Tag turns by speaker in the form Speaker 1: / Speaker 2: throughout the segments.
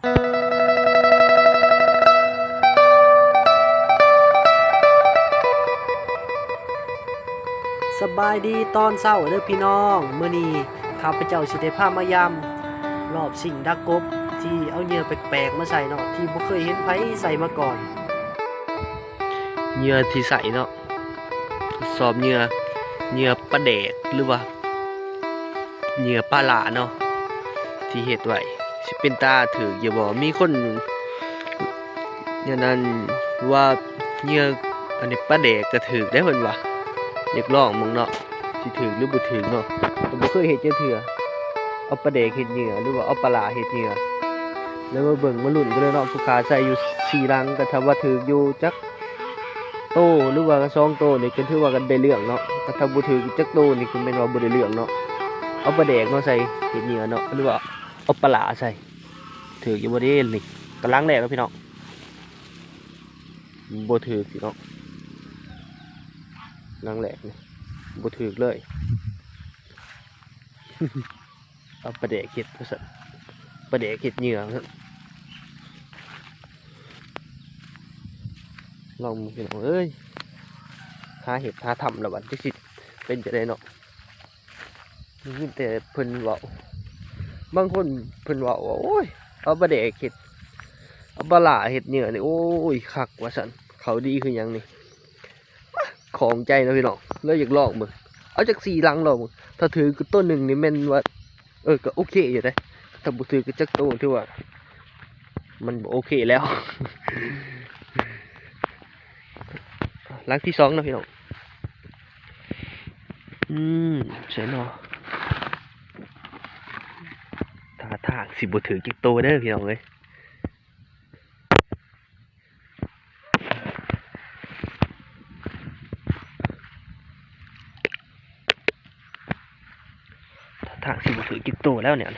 Speaker 1: สบายดีตอนเศร้าเด้อพี่น้องเมื้อนี้ข้าพเจ้าสิได้พามายามรอบสิ่งดักกบ ที่เอาเหยื่อแปลกๆมาใส่เนาะที่บ่เคยเห็นไผใส่มาก่อนเหยื่อที่ใส่เนาะทดสอบเหยื่อเหยื่อปลาแดกหรือว่าเหยื่อปลาหลาเนาะที่เฮ็ดไว้ เป็นตาถืออย่าบอกมีคนอย่างนั้นว่าเหยื่ออันนี้ปลาแดกก็ถือได้เพิ่นว่าอยากลองมึงเนาะสิถึงหรือบ่ถึงเนาะผมบ่เคยเฮ็ดจังเทื่อเอาปลาเดกเฮ็ดเหยื่อหรือว่าเอาปลาหลาเฮ็ดเหยื่อแล้วมาเบิ่งมาลุ้นกันเลยเนาะผู้ค้าใส่อยู่สี่ลังก็ถ้าว่าถึกอยู่จักโตหรือว่าสองโตนี่ก็ถือว่ากันได้เรื่องเนาะแต่ถ้าบ่ถึกจักโตนี่คือแม่นว่าบ่ได้เรื่องเนาะเอาปลาแดกเนาะใส่เฮ็ดเหยื่อเนาะหรือว่า เอาปลาลาใส่ถึกอยู่บ่เด้นี่กำลังแรกแล้วพี่น้องบถึกพี่น้องนังแหลกนี่บถือเลยเอาประเดกเห็ดว่าซั่นประเดกเห็ดเหงื่อว่าซั่นลองพี่น้องเอ้ยหาเห็ดหาทำแล้วบัดที่สิเป็นจะได้เนาะนี่แต่เพิ่นเว้า บางคนเพิ่นว้าว่าโอ้ยเอาประเดกเห็ดเอาปลาหลาเห็ดเหงื่อนี่โอ้ยคักว่าซั่นเขาดีคือยังนี่ของใจนะพี่น้องแล้วอยากลองมึงเอาจากสี่ลังลองมึงถ้าถือก็ต้นหนึ่งนี่แม่นว่า เออก็โอเคอยู่ได้ถ้าบุถือก็จักโตที่ว่า มันโอเคแล้วลังที่สองนะพี่น้องอืมใช่เนาะ ทาทางสิบ่ถือจักโตเด้อพี่น้องเอ้ยทางสิบถือกิโตแล้วเนี่ย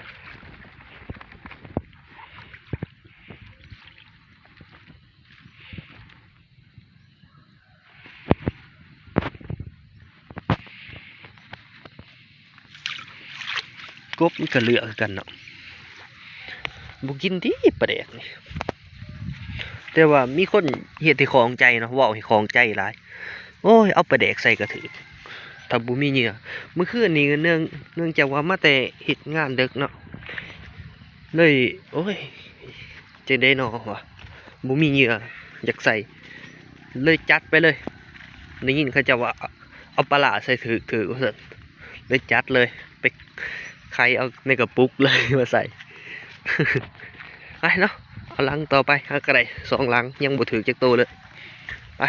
Speaker 1: กบมันก็เลือคือกันเนาะ บุกินที่ประเด็กนี่แต่ว่ามีคนเฮ็ดให้ของใจเนาะว่าให้ของใจหลายโอ้ยเอาประเด็กใส่กระถือถ้าบุมีเหงื่อเมื่อคืนนี้เนื่องเนื่องจากว่ามาแต่เฮ็ดงานเดึกเนาะเลยโอ้ยจะได้นอวะบ่มีเหงื่ออยากใส่เลยจัดไปเลยได้ยินเขาจะว่าเอาปลาใส่ถือถือว่าซั่นเลยจัดเลยไปใครเอาในกระปุกเลยมาใส่ ไปเนาะเอาลังต่อไปเอากระไรสองลังยังบ่ถือจักโตวเลยไป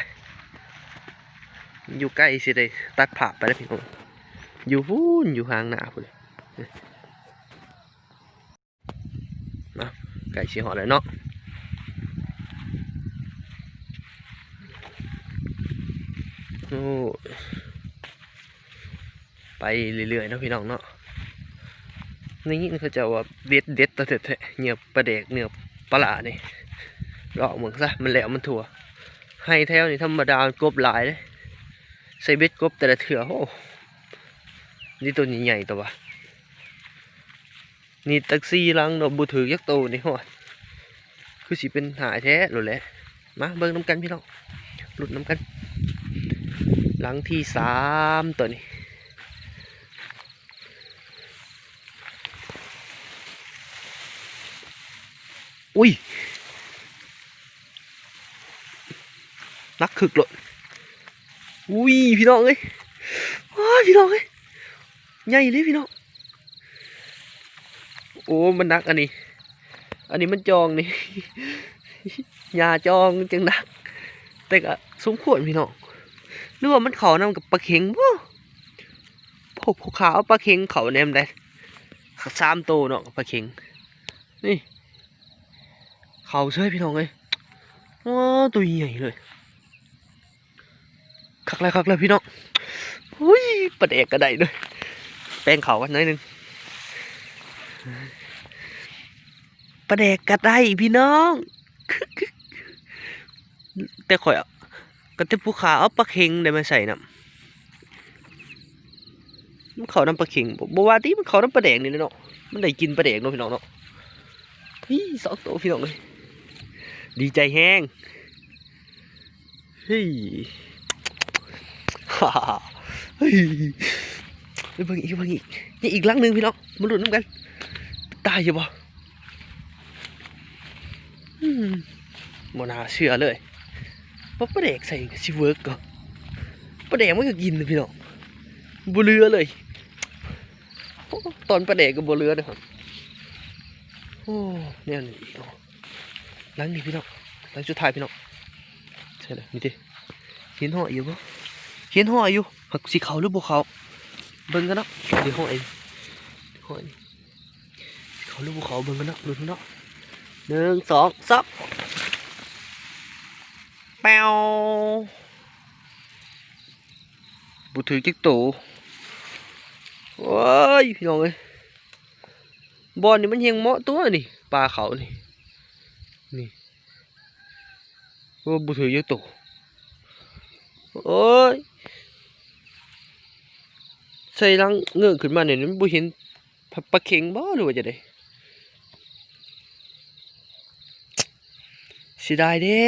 Speaker 1: อยู่ใกล้สิได้ตัดผ่าไปแล้วพี่น้องอยู่พูนอยู่ห่างหน้าพุ่นนะไก่ชีหอเลยเนาะโอ้ยไปเรื่อยๆนะพี่น้องเนาะ นี่เขาจะว่าเด็ดเด็ดตะเถะๆเนื้อปลาเด็กเนื้อปลาหลานี่รอเหมือนซะมันแหลวมันถั่ว ให้แถวนี่ธรรมดากบหลายเลยใส่เบ็ดกบแต่ละเถื่อโอ้นี่ตัวนี้ใหญ่ตัววะนี่แท็กซี่ลังเนาะบูถือยักษ์โตนี่ฮอดคือสิเป็นหายแท้หลุดแหละมาเบิ่งน้ำกันพี่น้องหลุดน้ำกัน หลังที่สามตัวนี้ อุ้ยนักคึกหลดอุ้ยพี่น้องเอ้ยว้าพี่น้องเอ้ยใหญ่เลยพี่น้องโอ้มันนักอันนี้ อันนี้มันจองนี่ยาจองจังนัก แต่ก็สมควรพี่น้องหรือว่ามันเขานำกับปลาเข็งบ่พวกพวกขาเอาปลาเข็งเขาแนมได้สามโตเนาะปลาเข็งนี่ เขาเช่วยพี่น้องเลยว้าตัวใหญ่เลยคักแล้วคักแล้วพี่น้องอุ้ยปลาแดกกระไดด้วยแป้งเขากันหน่อยนึงปลาแดกกระไดพี่น้อง แต่ข่อยก็จะผู้ขาเอาปลาเค็งได้มาใส่น้ำมันเขาน้ำปลาเค็งบ่บ่ว่าที่มันเขาน้ำปลาแดกนี่เลยเนาะมันได้กินปลาแดกเนาะพี่น้องเนาะฮี่สองตัวพี่น้องเลย ดีใจแห้งเฮ้ยฮ่าเฮ้ยไปเบิ่งอีกเบิ่งอีกนี่อีกหลังหนึ่งพี่น้องมาลุ้นน้ำกันตายอยู่บ่อืมบ่น่าเชื่อเลยว่าปลาแดกใส่กับชิเวิร์กก็ปลาแดกมันก็กินนะพี่น้องบ่เหลือเลยโอ้ตอนปลาแดกก็บ่เหลือนะครับโอ้เนี่ยนี่ อีกเนาะหลังนี้พี่น้องหลังสุดท้ายพี่น้องใช่เลยนี่ดิเห็นห่ออยู่บ่เห็นห่ออยู่หักสีขาวหรือบ่ขาวเบิ่งกันเนาะเดี๋ยวห่อเองห่อนี่สีขาวหรือบ่ขาวเบิ่งกันเนาะลุ้นกันเนาะหนึ่งสองซับแปวบุถือจิกตูโอ้ยพี่น้องเอ้ยบอลนี่มันเฮียงเหมาะตัวนี่ปลาเขานี่ นี่ว่าบุถือจิกตูโอ้ยใส่ลังเงือกขึ้นมาเนี่ยมันบุเห็นปลาเข็งบ่หรือว่าจะได้สียดายเด้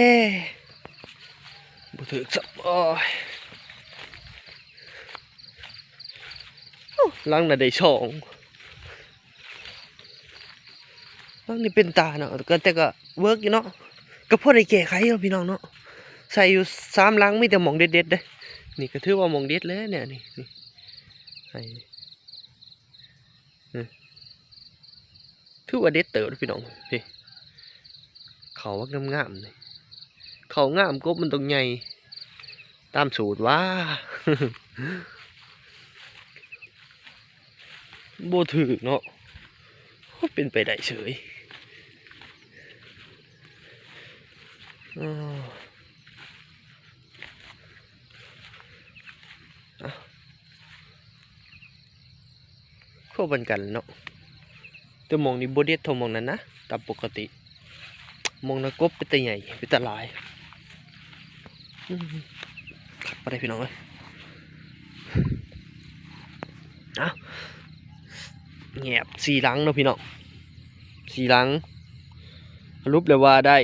Speaker 1: บ่ถึกสักโอ้ยลังน่ะได้สองลังนี่เป็นตาเนาะก็แต่ก็ เวิร์กอยู่เนาะก็พอได้แก้ไขเนาพี่น้องเนาะใส่อยู่สามลังมีแต่หมองเด็ดๆเด้นี่ก็ถือว่าหมองเด็ดแล้วเนี่ยนี่นี่ใส่นี่ถือว่าเด็ดเติบเด้อพี่น้องนี่เขาว่างามๆเลยเขางามกบมันตรงใหญ่ตามสูตรว่าโบถือเนาะเป็นไปได้เฉยอ้าวอะ เข้าบันกันเนาะต่หมองนี้บเด็ดเทมองนั้นนะตามปกติ มองนะกบเป็นตาใหญ่เป็นตาลายไปได้พี่น้องเลยเอาแงบสี่หลังเนาะพี่น้องสี่หลังรุปเลยว่าได้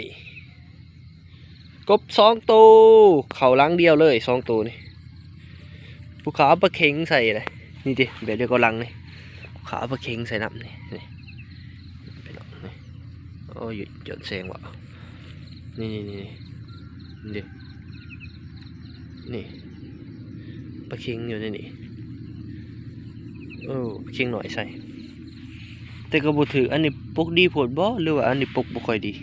Speaker 1: กบสองตัวเข่าลังเดียวเลยสองตัวนี่ภูเขาปลาเค็งใส่เลยนี่ดิแบบเดียวกับลังนี่ภูเขาปลาเค็งใส่น้ำนี่นี่พี่น้องนี่โอ้ยหยุดหยุดเสียงวะนี่นี่นี่นี่ดินี่ปลาเค็งอยู่ในนี่โอ้ปลาเค็งหน่อยใส่แต่ก็บ่ถืออันนี้ปกดีผดบ่หรือว่าอันนี้ปกบ่ค่อยดี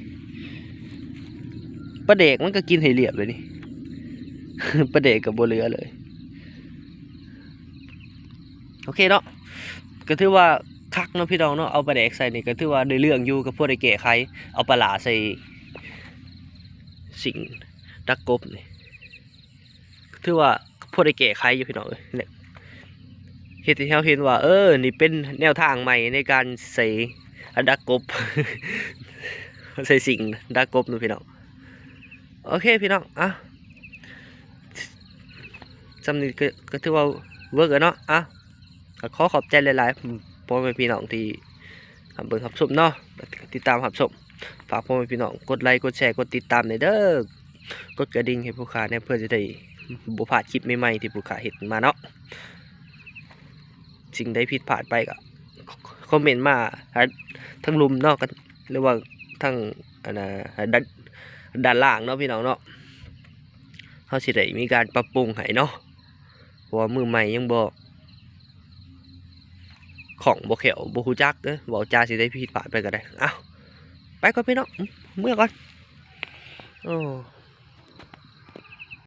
Speaker 1: ปลาเด็กมันก็กินให้เรียบเลยนี่ปลาเด็กกับบ่เหลือเลย โอเคเนาะก็ถือว่าคักเนาะพี่น้องเนาะเอาปลาแดกใส่นี่ก็ถือว่าได้เรื่องอยู่กับพวกได้แก้ไขเอาปลาหลาใส่สิ่งดักกบนี่ถือว่าพวกได้แก้ไขอยู่พี่น้องเอ้ยเนี่ยเฮ็ดให้เราเห็นว่า เออ นี่เป็นแนวทางใหม่ในการใส่ดักกบ ใส่สิ่งดักกบเนาะพี่น้อง โอเคพี่น้องอะจำนี้ก็ก็ถือว่าเวิร์กเนาะอะขอขอบใจหลายๆพ่อแม่พี่น้องที่หับเบิ่งหับชมเนาะติดตามหับชมฝากพ่อแม่พี่น้องกดไลค์กดแชร์กดติดตามในเด้อกดกระดิ่งให้ผู้ขาเนี่ยเพื่อจะได้บ่พาคลิปใหม่ๆที่ผู้ขาเห็นมาเนาะสิ่งใดผิดพลาดไปก็คอมเมนต์มาทั้งลุมเนาะกันหรือว่าทั้งอันน่ะด้าน ด้านล่างเนาะพี่น้องเนาะเขาสิได้มีการปรับปรุงให้เนาะเพราะว่ามือใหม่ยังบอกของบ่เขียวบ่ฮู้จักเด้อเว้าจาสิได้ผิดพลานไปก็ได้ เอ้า ไปก่อนพี่น้องเมื่อก่อนโอ้